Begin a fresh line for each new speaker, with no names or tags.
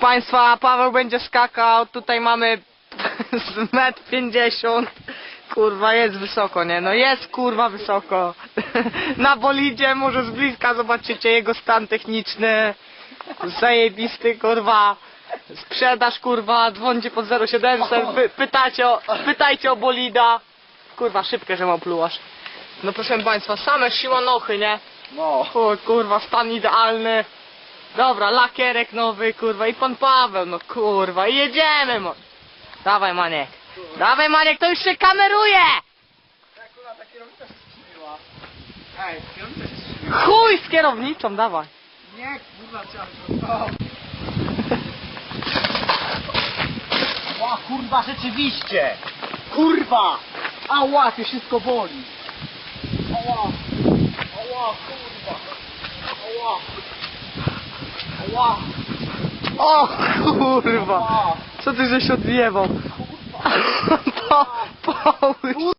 Państwa, Paweł będzie skakał, tutaj mamy z metr 50. Kurwa, jest wysoko, nie? No jest kurwa wysoko. Na bolidzie, może z bliska zobaczycie jego stan techniczny. Zajebisty, kurwa. Sprzedaż, kurwa, dzwońcie pod 0700, py, pytacie o, pytajcie o bolida. Kurwa, szybkę, że mam plułasz. No proszę Państwa, same siłonochy, nie?
No.
O, kurwa, stan idealny. Dobra, lakierek nowy, kurwa, i pan Paweł, no kurwa, i jedziemy, mo. Dawaj, Maniek. Dawaj, Maniek, to już się kameruje!
Kurwa, ta kierownica się. Ej.
Chuj z kierownicą, dawaj.
Nie, kurwa, trzeba to. Ła, kurwa, rzeczywiście! Kurwa! Ała, to wszystko boli! Ała! Ała, kurwa! Ała!
O, kurwa. Co ty żeś odjebał?
Kurwa!
Po, połóż.